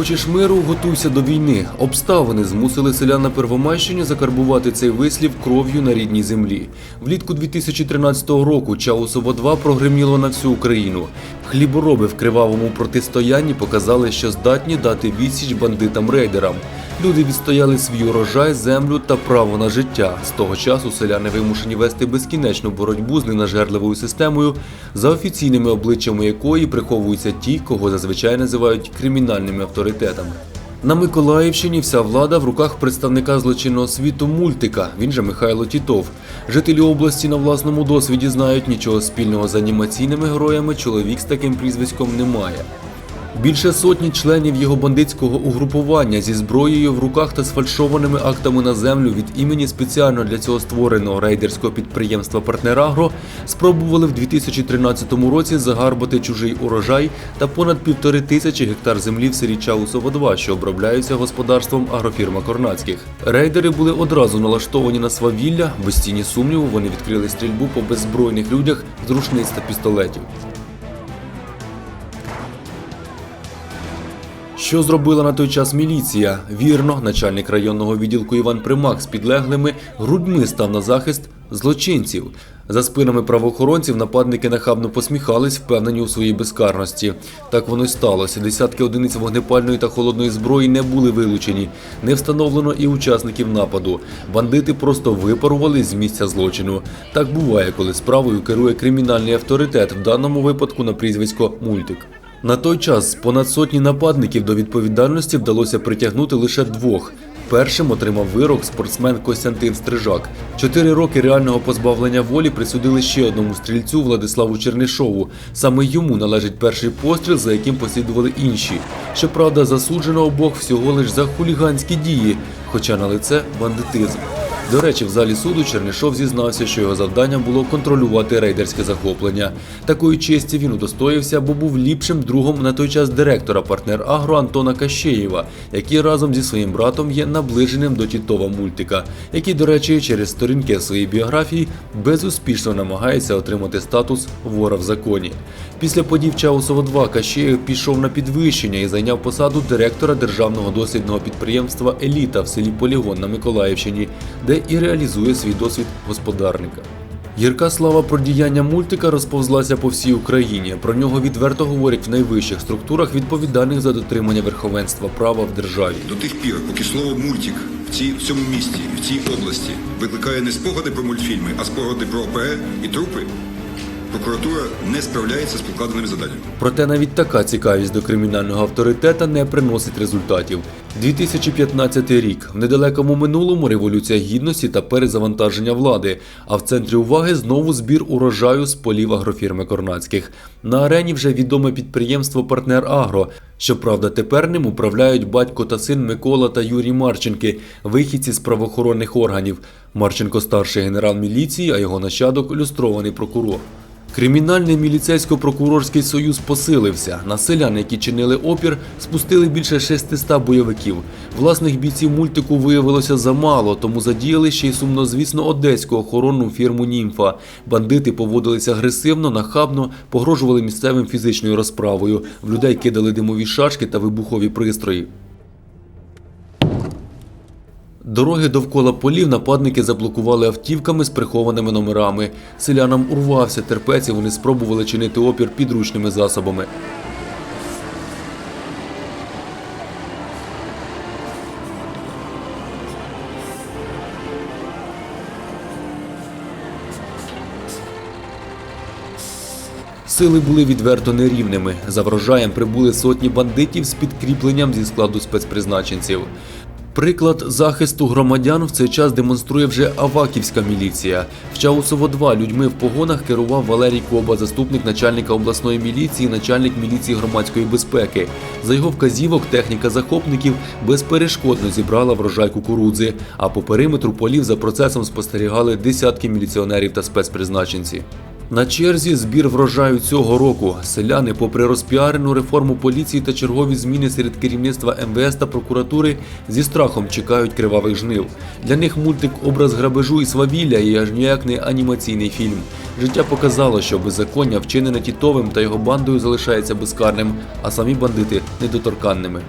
Хочеш миру, готуйся до війни. Обставини змусили селян на Первомайщині закарбувати цей вислів кров'ю на рідній землі. Влітку 2013 року Чаусово 2 прогреміло на всю Україну. Хлібороби в кривавому протистоянні показали, що здатні дати відсіч бандитам-рейдерам. Люди відстояли свій урожай, землю та право на життя. З того часу селяни вимушені вести безкінечну боротьбу з ненажерливою системою, за офіційними обличчями якої приховуються ті, кого зазвичай називають кримінальними авторитетами. На Миколаївщині вся влада в руках представника злочинного світу мультика. Він же Михайло Тітов. Жителі області на власному досвіді знають нічого спільного з анімаційними героями. Чоловік з таким прізвиськом не має. Більше сотні членів його бандитського угрупування зі зброєю в руках та сфальшованими актами на землю від імені спеціально для цього створеного рейдерського підприємства Партнерагро спробували в 2013 році загарбати чужий урожай та понад півтори тисячі гектар землі в селі Чаусово 2, що обробляються господарством агрофірма Корнацьких. Рейдери були одразу налаштовані на свавілля. Без тіні сумніву вони відкрили стрільбу по беззбройних людях з рушниць та пістолетів. Що зробила на той час міліція? Вірно, начальник районного відділку Іван Примак з підлеглими грудьми став на захист злочинців. За спинами правоохоронців нападники нахабно посміхались, впевнені у своїй безкарності. Так воно й сталося. Десятки одиниць вогнепальної та холодної зброї не були вилучені. Не встановлено і учасників нападу. Бандити просто випарували з місця злочину. Так буває, коли справою керує кримінальний авторитет, в даному випадку на прізвисько Мультик. На той час з понад сотні нападників до відповідальності вдалося притягнути лише двох. Першим отримав вирок спортсмен Костянтин Стрижак. Чотири роки реального позбавлення волі присудили ще одному стрільцю Владиславу Чернишову. Саме йому належить перший постріл, за яким послідували інші. Щоправда, засуджено обох всього лиш за хуліганські дії, хоча на лице бандитизм. До речі, в залі суду Чернишов зізнався, що його завдання було контролювати рейдерське захоплення. Такої честі він удостоївся, бо був ліпшим другом на той час директора партнер Агро Антона Кащеєва, який разом зі своїм братом є наближеним до Тітова мультика, який, до речі, через сторінки в своїй біографії безуспішно намагається отримати статус вора в законі. Після подій в Чаусово 2 Кащеєв пішов на підвищення і зайняв посаду директора державного дослідного підприємства Еліта в селі Полігон на Миколаївщині, де і реалізує свій досвід господарника. Гірка слава про діяння мультика розповзлася по всій Україні. Про нього відверто говорять в найвищих структурах, відповідальних за дотримання верховенства права в державі. До тих пір, поки слово мультик в, цій, в цьому місті, в цій області викликає не спогади про мультфільми, а спогади про ОПЕ і трупи, прокуратура не справляється з покладеними заданнями. Проте навіть така цікавість до кримінального авторитета не приносить результатів. 2015 рік в недалекому минулому революція гідності та перезавантаження влади. А в центрі уваги знову збір урожаю з полів агрофірми Корнацьких. На арені вже відоме підприємство Партнер Агро. Щоправда, тепер ним управляють батько та син Микола та Юрій Марченки, вихідці з правоохоронних органів. Марченко старший генерал міліції, а його нащадок люстрований прокурор. Кримінальний міліцейсько-прокурорський союз посилився. На селян, які чинили опір, спустили більше 600 бойовиків. Власних бійців мультику виявилося замало, тому задіяли ще й сумнозвісно одеську охоронну фірму Німфа. Бандити поводилися агресивно, нахабно, погрожували місцевим фізичною розправою. В людей кидали димові шашки та вибухові пристрої. Дороги довкола полів нападники заблокували автівками з прихованими номерами. Селянам урвався терпець і вони спробували чинити опір підручними засобами. Сили були відверто нерівними. За врожаєм прибули сотні бандитів з підкріпленням зі складу спецпризначенців. Приклад захисту громадян в цей час демонструє вже Аваківська міліція. В Чаусово 2 людьми в погонах керував Валерій Коба, заступник начальника обласної міліції, начальник міліції громадської безпеки. За його вказівок техніка захопників безперешкодно зібрала врожай кукурудзи, а по периметру полів за процесом спостерігали десятки міліціонерів та спецпризначенці. На черзі збір врожаю цього року. Селяни, попри розпіарену реформу поліції та чергові зміни серед керівництва МВС та прокуратури, зі страхом чекають кривавих жнив. Для них мультик образ грабежу і свавілля і аж ніяк не анімаційний фільм. Життя показало, що беззаконня вчинене Тітовим та його бандою залишається безкарним, а самі бандити недоторканними.